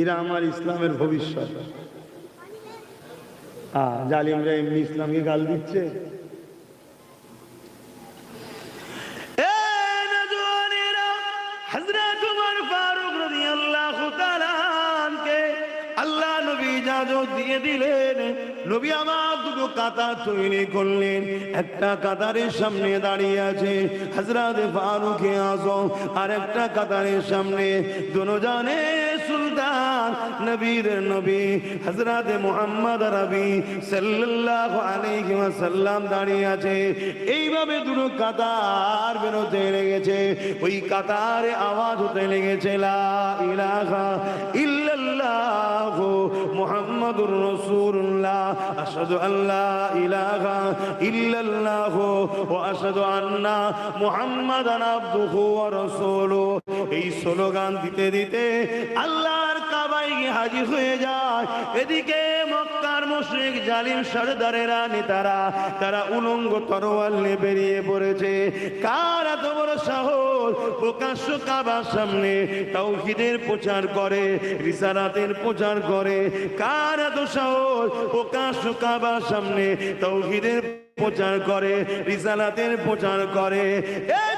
এরা আমার ইসলামের ভবিষ্যৎ। জালিমরা এমনি ইসলামকে গাল দিচ্ছে। হজরত দিয়ে দিলেন। নবী আমার দুটো কাতার তৈরি করলেন। একটা কাতারের সামনে দাঁড়িয়ে আছে হাজরাতে ফারুক আজম আর একটা কাতারের সামনে। সুলতান নবীর নবী হজরত মোহাম্মদ রবি সাল্লাল্লাহু আলাইহি ওয়াসাল্লাম দাঁড়িয়ে আছে। এইভাবে দুটো কাতার বেরোতে লেগেছে। ওই কাতারে আওয়াজ হতে লেগেছে, লা ইলাহা ইল্লাল্লাহ মুহাম্মাদুর রাসূলুল্লাহ। আশহাদু আল্লা ইলাহা ইল্লাল্লাহ ওয়া আশহাদু আন্না মুহাম্মাদান আবদুহু ওয়া এই স্লোগান দিতে দিতে আল্লাহর কাবায় হাজির হয়ে যায়। এদিকে মক্কার মুশরিক জালিম সরদারেরা, নেতারা, তারা উলঙ্গ তরোয়াল নিয়ে বেরিয়ে পড়েছে। কার এত বড় সাহস? প্রকাশ্য কাবার সামনে তাওহীদের প্রচার করে, রিসালাতের প্রচার করে। কার এত সাহস? প্রকাশ্য কাবার সামনে তাওহীদের প্রচার করে, রিসালাতের প্রচার করে। এ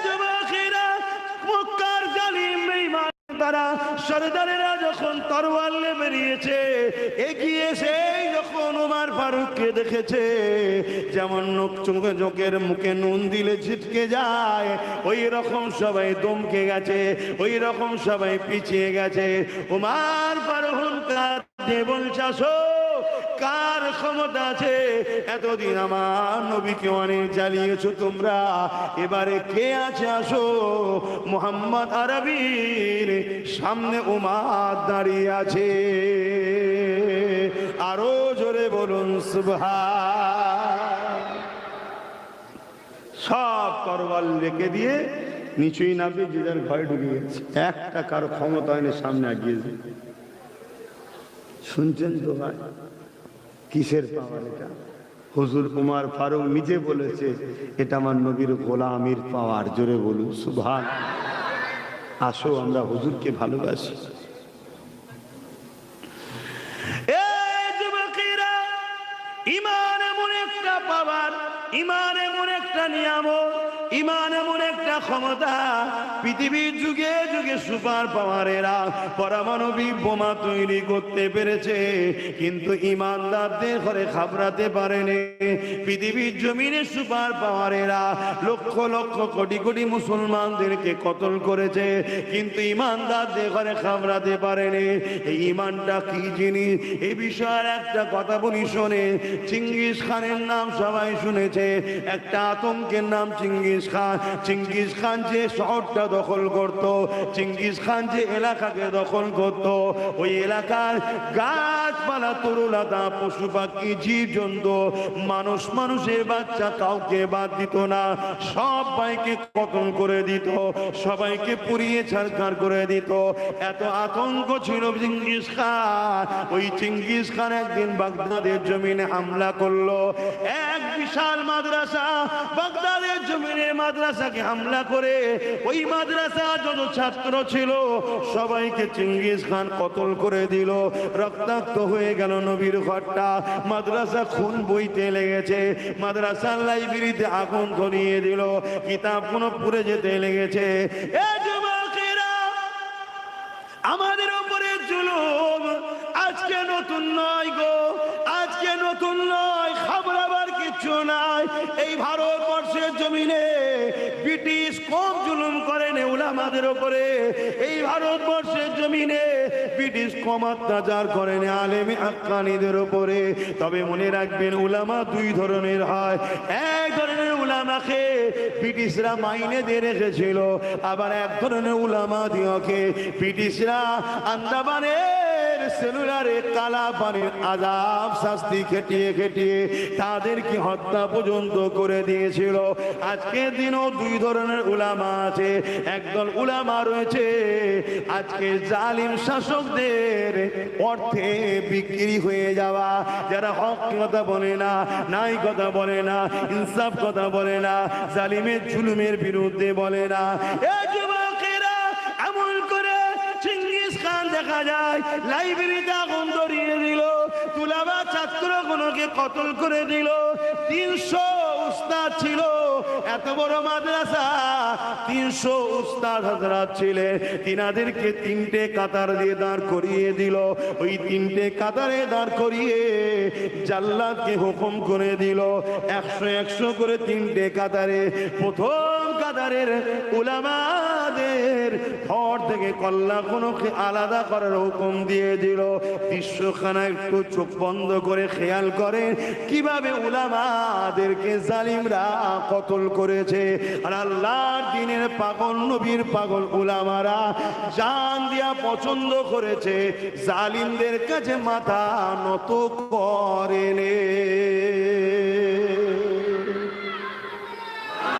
তারা সরদারেরা যখন তরোয়াল বেরিয়েছে এগিয়ে সেই যখন উমার ফারুককে দেখেছে, যেমন নোক চোখে চোখের মুখে নুন দিলে ছিটকে যায়, ওই রকম সবাই দমকে গেছে, ওই রকম সবাই পিছিয়ে গেছে। ওমার ফারুক বলছে কার ক্ষমতা আছে? এতদিন আমার নবীকে অনেক জ্বালিয়েছো তোমরা। এবারে কে আছে আসো? মোহাম্মদ আরবির সামনে উমার দাঁড়িয়ে আছে। আরও জোরে বলুন, সুবহান। সব তরবাল রেখে দিয়ে নিচুই নামবে যে যার ঘরে ঢুকে গেছে। একটা কারও ক্ষমতা হয়নি, সামনে আগিয়েছে শুনছেন তো ভাই? কিসের পাওয়ার এটা? হজুর কুমার ফারুক নিজে বলেছে, এটা আমার নবীর গোলামির পাওয়ার, জোরে বলুন সুভান আসো, আমরা হুজুরকে ভালোবাসি। ইমান এমন একটা পাওয়ার, ইমান এমন একটা নিয়ামক ইমান এমন একটা ক্ষমতা, পৃথিবীর যুগে যুগে সুপার পাওয়ারেরা পরমাণবিক বোমা তৈরি করতে পেরেছে, কিন্তু ইমানদারদের ঘরে খাবরাতে পারেনি। পৃথিবীর জমিনে সুপার পাওয়ারেরা লক্ষ লক্ষ কোটি কোটি মুসলমানদেরকে কতল করেছে, কিন্তু ইমানদারদের ঘরে খাবরাতে পারেনি। এই ইমানটা কি জিনিস? এই বিষয়ের একটা কথা বলি, শোনে। চিঙ্গিস খানের নাম সবাই শুনেছে, একটা আতঙ্কের নাম চিঙ্গিস খান চিঙ্গিস খান যে শহরটা দখল করত চিঙ্গিস খান যে এলাকাকে দখল করত। ওই এলাকার গাছপালা, তরুলতা, পশু পাখি জীব জন্তু মানুষ মানুষের বাচ্চা কাউকে বাদ দিত না। সবাইকে কতল করে দিত, সবাইকে পুড়িয়ে ছাড়খাড় করে দিত। এত আতঙ্ক ছিল চিঙ্গিস খান ওই চিঙ্গিস খান একদিন বাগদাদের জমিনে হামলা করল। এক বিশাল মাদ্রাসা, বাগদাদের জমিনে মাদ্রাসাকে হামলা করে। ওই মাদ্রাসা যত ছাত্র ছিল, সবাইকে চিঙ্গিস খান কতল করে দিল। রক্তাক্ত হয়ে গেল নবীর ঘরটা। মাদ্রাসা খুন বইতে লেগেছে। মাদ্রাসার লাইব্রেরিতে আগুন ধরিয়ে দিল। কিতাব কোনো পুড়ে যেতে লেগেছে। আমাদের উপরে জুলুম আজকে নতুন নয় গো, আজকে নতুন নয়। কিছু নাই এই ভারতবর্ষের জমিনে ব্রিটিশ কম জুলুম করেন উলামাদের ওপরে এই ভারতবর্ষের জমিনে ব্রিটিশ কম অত্যাচার করেন আলেমে আক্কানিদের ওপরে তবে মনে রাখবেন, উলামা দুই ধরনের হয়। এক ধরনের উলামাকে ব্রিটিশরা মাইনে দিয়ে রেখেছিল, আবার এক ধরনের উলামা দিওকে ব্রিটিশরা আন্দামানের সেলুলারে কালা পানির আজাব শাস্তি খেটিয়ে খেটিয়ে তাদেরকে হত্যা পর্যন্ত করে দিয়েছিল। আজকের দিনও দুই ধরনের উলামা আছে। একদল উলামা রয়েছে, আজকে জালিম শাসকদের অর্থে বিক্রি হয়ে যাওয়া। যারা হক কথা বলে না, নাই কথা বলে না, ইনসাফ কথা বলে না, জালিমের জুলুমের বিরুদ্ধে বলে না। দেখা যায়। লাইব্রেরিতে আগুন ধরিয়ে দিল। তুলাবা ছাত্রগুলোকে কতল করে দিল। তিনশো উস্তাদ ছিল। এত বড় মাদ্রাসা তিনশো উস্তাদ হাজরাত ছিলেন। তিনাদেরকে তিনটে কাতার দিয়ে দাঁড় করিয়ে দিল। ওই তিনটে কাতারে দাঁড় করিয়ে জাল্লাদকে হুকুম করে দিল। একশো একশো করে তিনটে কাতারে। প্রথম কাতারের উলামাদের ঘর থেকে কল্লা কোনোকে আলাদা করার হুকুম দিয়ে দিল। দৃশ্যখানা একটু চোখ বন্ধ করে খেয়াল করে কীভাবে উলামাদেরকে জালিমরা কতল করেছে। আর আল্লাহর দিনের পাগল নবীর পাগল উলামারা জান দিয়া পছন্দ করেছে জালিমদের কাছে মাথা নত করেনে।